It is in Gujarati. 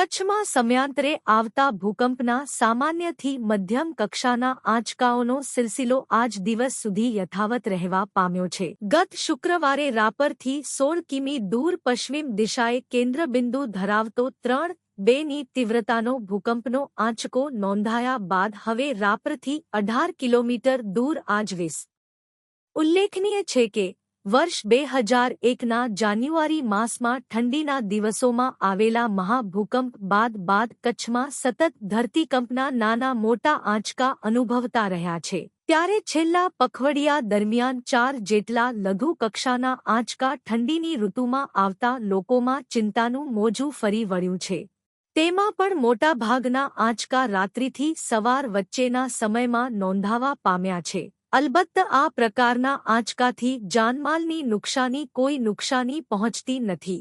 કચ્છમાં સમયાંતરે આવતા ભૂકંપના સામાન્યથી મધ્યમ કક્ષાના આંચકાઓનો સિલસિલો આજ દિવસ સુધી યથાવત રહેવા પામ્યો છે. ગત શુક્રવારે રાપરથી સોળ કિમી દૂર પશ્ચિમ દિશાએ કેન્દ્રબિંદુ ધરાવતો ત્રણ બેની તીવ્રતાનો ભૂકંપનો આંચકો નોંધાયા બાદ હવે રાપરથી અઢાર કિલોમીટર દૂર આજવીસ ઉલ્લેખનીય છે કે વર્ષ બે હજાર એકના જાન્યુઆરી માસમાં ઠંડીના દિવસોમાં આવેલા મહાભૂકંપ બાદ બાદ કચ્છમાં સતત ધરતીકંપના નાના મોટા આંચકા અનુભવતા રહ્યા છે. ત્યારે છેલ્લા પખવડિયા દરમિયાન ચાર જેટલા લઘુ કક્ષાના આંચકા ઠંડીની ઋતુમાં આવતા લોકોમાં ચિંતાનું મોજું ફરી વળ્યું છે. તેમાં પણ મોટાભાગના આંચકા રાત્રિથી સવાર વચ્ચેના સમયમાં નોંધાવા પામ્યા છે. અલબત્ત આ પ્રકારના આંચકાથી જાનમાલની નુકસાની કોઈ નુકસાની પહોંચતી નથી.